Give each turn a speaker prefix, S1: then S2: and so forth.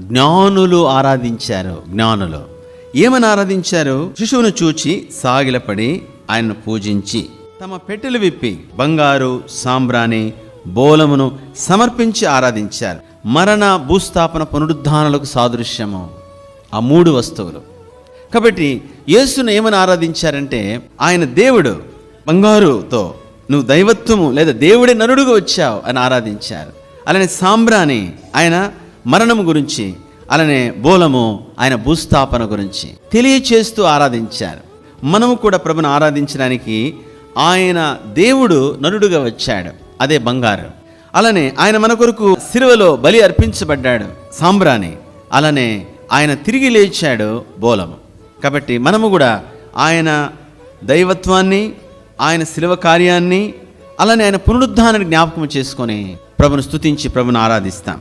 S1: జ్ఞానులు ఆరాధించారు. జ్ఞానులు. ఏమని ఆరాధించారు? శిశువును చూచి సాగిలపడి ఆయన్ను పూజించి తమ పెట్టెలు విప్పి బంగారు సాంబ్రాణి బోలమును సమర్పించి ఆరాధించారు. మరణ భూస్థాపన పునరుద్ధానాలకు సాదృశ్యము. ఆ మూడు వస్తువులు. కాబట్టి యేసును ఏమని ఆరాధించారంటే ఆయన దేవుడు బంగారుతో నువ్వు దైవత్వము లేదా దేవుడే నరుడుగా వచ్చావు అని ఆరాధించారు. అలానే సాంబ్రాణి ఆయన మరణము గురించి అలానే బోలము ఆయన భూస్థాపన గురించి తెలియచేస్తూ ఆరాధించారు. మనము కూడా ప్రభును ఆరాధించడానికి ఆయన దేవుడు నరుడుగా వచ్చాడు అదే బంగారు. అలానే ఆయన మన కొరకు సిలువలో బలి అర్పించబడ్డాడు సాంబ్రాణి. అలానే ఆయన తిరిగి లేచాడు బోలము. కాబట్టి మనము కూడా ఆయన దైవత్వాన్ని ఆయన శిలువ కార్యాన్ని అలానే ఆయన పునరుద్ధానాన్ని జ్ఞాపకం చేసుకొని ప్రభును స్థుతించి ప్రభును ఆరాధిస్తాం.